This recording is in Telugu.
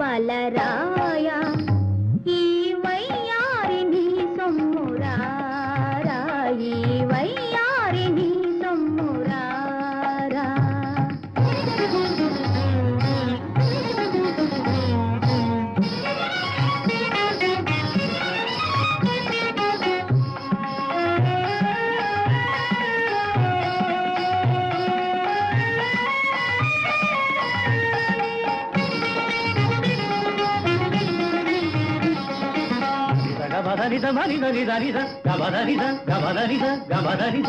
వలరాయ గబదనిద మనిద నిద నిద గబదనిద